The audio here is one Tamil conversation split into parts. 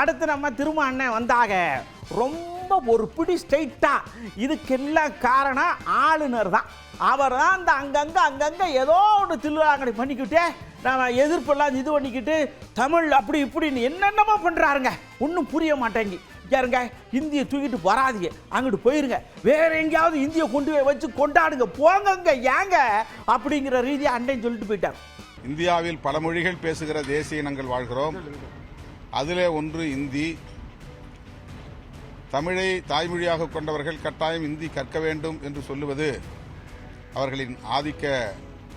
அடுத்து நம்ம திரும்ப அண்ணன் வந்தாக. ரொம்ப ஒரு பிடி ஸ்ட்ரைட்டா இதுக்கெல்லாம் காரணம் ஆளுநர் தான். அவர் தான் இந்த அங்கங்கே அங்கங்கே ஏதோ ஒன்று தில்லுவாங்கடி பண்ணிக்கிட்டே நம்ம எதிர்ப்பெல்லாம் இது பண்ணிக்கிட்டு தமிழ் அப்படி இப்படின்னு என்னென்னமோ பண்ணுறாருங்க ஒன்றும் புரிய மாட்டேங்கி. யாருங்க? இந்தியை தூக்கிட்டு வராதீங்க. அங்கிட்டு போயிருங்க. வேற எங்கேயாவது இந்தியை கொண்டு போய் வச்சு கொண்டாடுங்க. போங்கங்க ஏங்க? அப்படிங்கிற ரீதியாக அண்டைன்னு சொல்லிட்டு போயிட்டார். இந்தியாவில் பல மொழிகள் பேசுகிற தேசிய இனங்கள் வாழ்கிறோம். அதிலே ஒன்று இந்தி. தமிழை தாய்மொழியாக கொண்டவர்கள் கட்டாயம் இந்தி கற்க வேண்டும் என்று சொல்லுவது அவர்களின் ஆதிக்க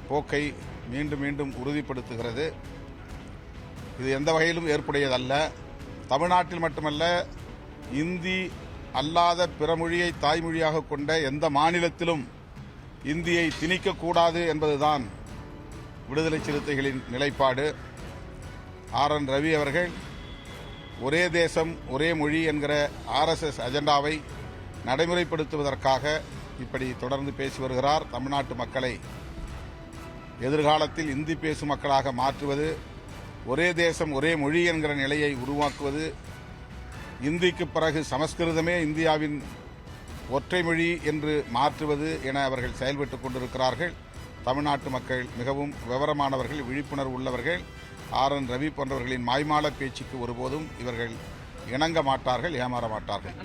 போக்கை மீண்டும் மீண்டும் உறுதிப்படுத்துகிறது. இது எந்த வகையிலும் ஏற்புடையதல்ல. தமிழ்நாட்டில் மட்டுமல்ல இந்தி அல்லாத பிற மொழியை தாய்மொழியாக கொண்ட எந்த மாநிலத்திலும் இந்தியை திணிக்கக்கூடாது என்பதுதான் விடுதலை சிறுத்தைகளின் நிலைப்பாடு. ஆர். என். ரவி அவர்கள் ஒரே தேசம் ஒரே மொழி என்கிற ஆர்எஸ்எஸ் அஜெண்டாவை நடைமுறைப்படுத்துவதற்காக இப்படி தொடர்ந்து பேசி வருகிறார் தமிழ்நாட்டு மக்களை. எதிர்காலத்தில் இந்தி பேசும் மக்களாக மாற்றுவது ஒரே தேசம் ஒரே மொழி என்கிற நிலையை உருவாக்குவது இந்திக்கு பிறகு சமஸ்கிருதமே இந்தியாவின் ஒற்றை மொழி என்று மாற்றுவது என அவர்கள் செயல்பட்டு கொண்டிருக்கிறார்கள். தமிழ்நாட்டு மக்கள் மிகவும் விவரமானவர்கள் விழிப்புணர்வு உள்ளவர்கள். ஆர் என் ரவி போன்றவர்களின் மாய்மால பேச்சுக்கு ஒருபோதும் இவர்கள் இணங்க மாட்டார்கள் ஏமாற மாட்டார்கள்.